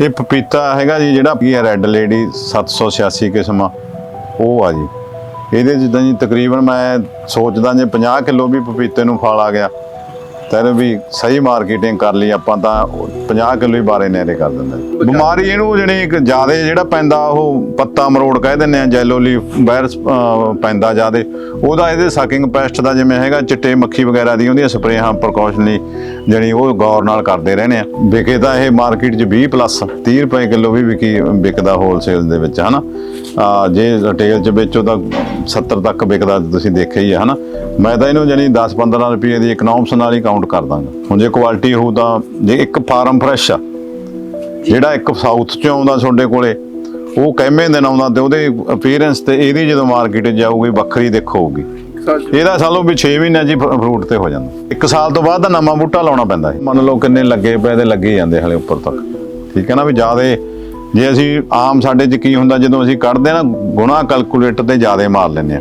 ਇਹ ਪਪੀਤਾ ਹੈਗਾ ਜੀ, ਜਿਹੜਾ ਕੀ ਹੈ ਰੈੱਡ ਲੇਡੀ 786 ਕਿਸਮ। ਆ ਉਹ ਆ ਜੀ। ਇਹਦੇ ਜਿੱਦਾਂ ਜੀ ਤਕਰੀਬਨ ਮੈਂ ਸੋਚਦਾ ਜੇ 50 ਕਿਲੋ ਵੀ ਪਪੀਤੇ ਨੂੰ ਫਲ ਆ ਗਿਆ। ਤਾਂ ਇਹਨੂੰ ਵੀ ਸਹੀ ਮਾਰਕੀਟਿੰਗ ਕਰ ਲਈ ਆਪਾਂ ਤਾਂ 50 ਕਿਲੋ ਹੀ ਬਾਰੇ ਨੇਰੇ ਕਰ ਦਿੰਦੇ ਬਿਮਾਰੀ ਇਹਨੂੰ ਜਿਹੜੀ ਇੱਕ ਜ਼ਿਆਦਾ ਜਿਹੜਾ ਪੈਂਦਾ ਉਹ ਪੱਤਾ ਮਰੋੜ ਕਹਿ ਦਿੰਦੇ ਆ ਜੈਲੋ ਲੀਫ ਵਾਇਰਸ ਪੈਂਦਾ ਜ਼ਿਆਦਾ। ਉਹਦਾ ਇਹਦੇ ਸਕਿੰਗ ਪੈਸਟ ਦਾ ਜਿਵੇਂ ਹੈਗਾ ਚਿੱਟੇ ਮੱਖੀ ਵਗੈਰਾ ਦੀ ਉਹਦੀਆਂ ਸਪਰੇਹਾਂ ਪ੍ਰੀਕਾਸ਼ਨਲੀ ਜਿਹੜੀ ਉਹ ਗੌਰ ਨਾਲ ਕਰਦੇ ਰਹਿੰਦੇ ਆ। ਵਿਕੇ ਤਾਂ ਇਹ ਮਾਰਕੀਟ 'ਚ 20 ਪਲੱਸ 30 ਰੁਪਏ ਕਿਲੋ ਵੀ ਵਿਕੀ ਵਿਕਦਾ ਹੋਲਸੇਲ ਦੇ ਵਿੱਚ ਹਨਾ? ਜੇ ਰਿਟੇਲ 'ਚ ਵੇਚੋ ਤਾਂ 70 ਤੱਕ ਵਿਕਦਾ ਤੁਸੀਂ ਦੇਖਿਆ ਹੀ ਹੈ, ਹਨਾ? ਮੈਂ ਤਾਂ ਇਹਨੂੰ ਜਾਨੀ 10-15 ਰੁਪਏ ਦੀ ਇਕਨੋਮਸ ਨਾਲ ਹੀ ਕਾਊਂਟ ਕਰ ਦਾਂਗਾ। ਹੁਣ ਜੇ ਕੁਆਲਿਟੀ ਹੋਊ ਤਾਂ ਜੇ ਇੱਕ ਫਾਰਮ ਫਰੈਸ਼ ਆ, ਜਿਹੜਾ ਇੱਕ ਸਾਊਥ 'ਚੋਂ ਆਉਂਦਾ ਤੁਹਾਡੇ ਕੋਲੇ, ਉਹ ਕਹਿਮੇ ਦਿਨ ਆਉਂਦਾ ਤੇ ਉਹਦੇ ਅਪੀਅਰੈਂਸ ਤੇ ਇਹਦੀ ਜਦੋਂ ਮਾਰਕੀਟ 'ਚ ਜਾਊਗੀ ਵੱਖਰੀ ਦੇਖੋ ਇਹਦਾ ਸਾਲੋਂ ਵੀ 6 ਮਹੀਨਿਆਂ 'ਚ ਫਰੂਟ ਤੇ ਹੋ ਜਾਂਦਾ। ਇੱਕ ਸਾਲ ਤੋਂ ਬਾਅਦ ਤਾਂ ਨਵਾਂ ਬੂਟਾ ਲਾਉਣਾ ਪੈਂਦਾ। ਹੈ ਮੰਨ ਲਓ ਕਿੰਨੇ ਲੱਗੇ ਪਏ ਤੇ ਲੱਗੇ ਜਾਂਦੇ ਹਲੇ ਉੱਪਰ ਤੱਕ। ਠੀਕ ਹੈ ਨਾ ਵੀ ਜ਼ਿਆਦਾ ਜੇ ਅਸੀਂ ਆਮ ਸਾਡੇ 'ਚ ਕੀ ਹੁੰਦਾ, ਜਦੋਂ ਅਸੀਂ ਕੱਢਦੇ ਨਾ ਗੁਣਾ ਕੈਲਕੂਲੇਟਰ ਤੇ ਜ਼ਿਆਦਾ ਮਾਰ ਲੈਂਦੇ ਆ